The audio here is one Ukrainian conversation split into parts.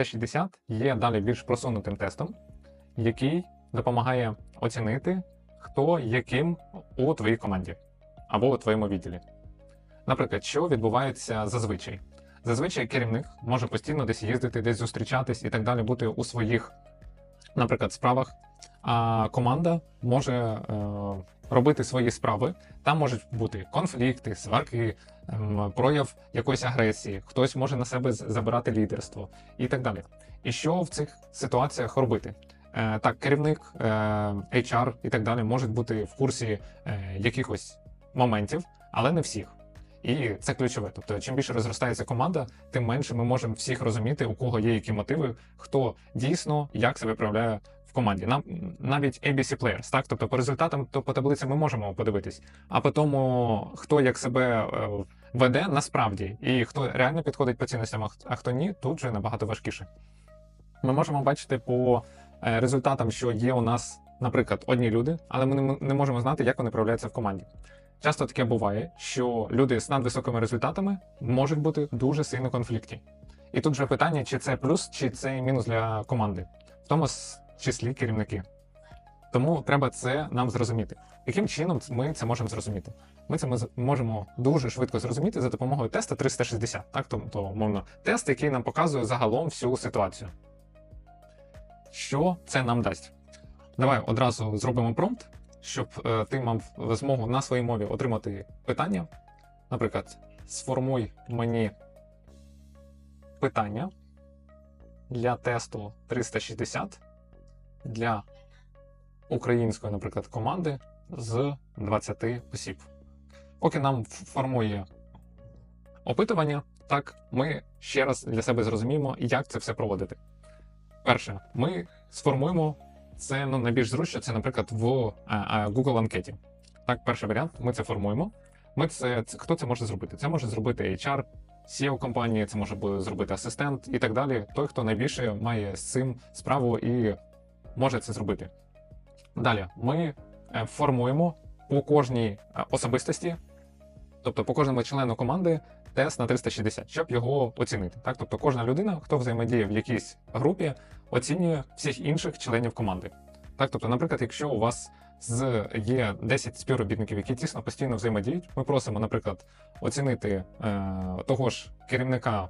Т60 є далі більш просунутим тестом, який допомагає оцінити, хто яким у твоїй команді або у твоєму відділі. Наприклад, що відбувається зазвичай? Зазвичай керівник може постійно десь їздити, десь зустрічатись і так далі, бути у своїх, наприклад, справах. А команда може е, робити свої справи. Там можуть бути конфлікти, сварки, ем, прояв якоїсь агресії, хтось може на себе забирати лідерство і так далі. І що в цих ситуаціях робити? Е, так, керівник, е, HR і так далі можуть бути в курсі е, якихось моментів, але не всіх. І це ключове. Тобто, чим більше розростається команда, тим менше ми можемо всіх розуміти, у кого є які мотиви, хто дійсно як себе проявляє в команді. Нам навіть ABC Players, так тобто по результатам, то по таблиці ми можемо подивитись, а по тому, хто як себе е, веде насправді, і хто реально підходить по цінностям, а хто- ні, тут вже набагато важкіше. Ми можемо бачити по е, результатам, що є у нас, наприклад, одні люди, але ми не можемо знати, як вони проявляються в команді. Часто таке буває, що люди з надвисокими результатами можуть бути дуже сильно конфлікті. І тут вже питання, чи це плюс, чи це мінус для команди, в тому числі керівники. Тому треба це нам зрозуміти. Яким чином ми це можемо зрозуміти? Ми це можемо дуже швидко зрозуміти за допомогою теста 360, так тобто, умовно, тест, який нам показує загалом всю ситуацію. Що це нам дасть? Давай одразу зробимо промпт, щоб е, ти мав змогу на своїй мові отримати питання. Наприклад, сформуй мені питання для тесту 360 для української, наприклад, команди з 20 осіб. Поки нам формує опитування, так ми ще раз для себе зрозуміємо, як це все проводити. Перше, ми сформуємо це ну, найбільш зручно, це, наприклад, в е, е, Google анкеті. Так, перший варіант, ми це формуємо. Ми це, це хто це може зробити? Це може зробити HR, CEO компанії, це може зробити асистент і так далі. Той, хто найбільше має з цим справу і може це зробити. Далі ми е, формуємо по кожній особистості, тобто по кожному члену команди, тест на 360, щоб його оцінити. Так, тобто кожна людина, хто взаємодіє в якійсь групі, оцінює всіх інших членів команди. Так, тобто, наприклад, якщо у вас з є 10 співробітників, які тісно постійно взаємодіють, ми просимо, наприклад, оцінити е, того ж керівника,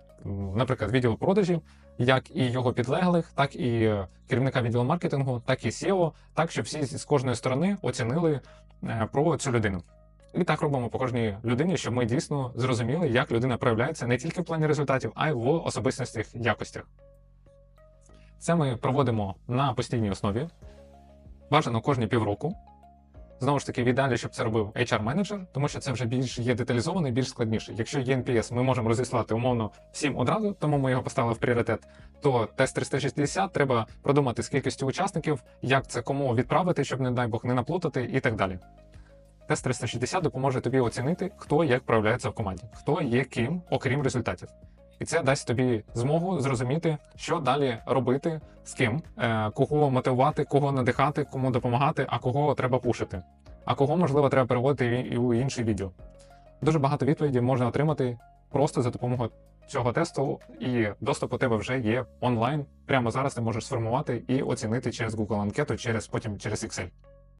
наприклад, відділу продажів, як і його підлеглих, так і керівника відділу маркетингу, так і SEO, так, щоб всі з кожної сторони оцінили е, про цю людину. І так робимо по кожній людині, щоб ми дійсно зрозуміли, як людина проявляється не тільки в плані результатів, а й в особистісних якостях. Це ми проводимо на постійній основі, бажано кожні півроку. Знову ж таки, в ідеалі, щоб це робив HR-менеджер, тому що це вже більш є деталізований, більш складніше. Якщо є NPS, ми можемо розіслати умовно всім одразу, тому ми його поставили в пріоритет. То тест 360 треба продумати з кількістю учасників, як це кому відправити, щоб, не дай Бог, не наплутати, і так далі. Тест 360 допоможе тобі оцінити, хто як проявляється в команді, хто є ким, окрім результатів. І це дасть тобі змогу зрозуміти, що далі робити, з ким, е, кого мотивувати, кого надихати, кому допомагати, а кого треба пушити, а кого можливо треба переводити і у інший відео. Дуже багато відповідей можна отримати просто за допомогою цього тесту, і доступ у тебе вже є онлайн. Прямо зараз ти можеш сформувати і оцінити через Google анкету, через потім через Excel.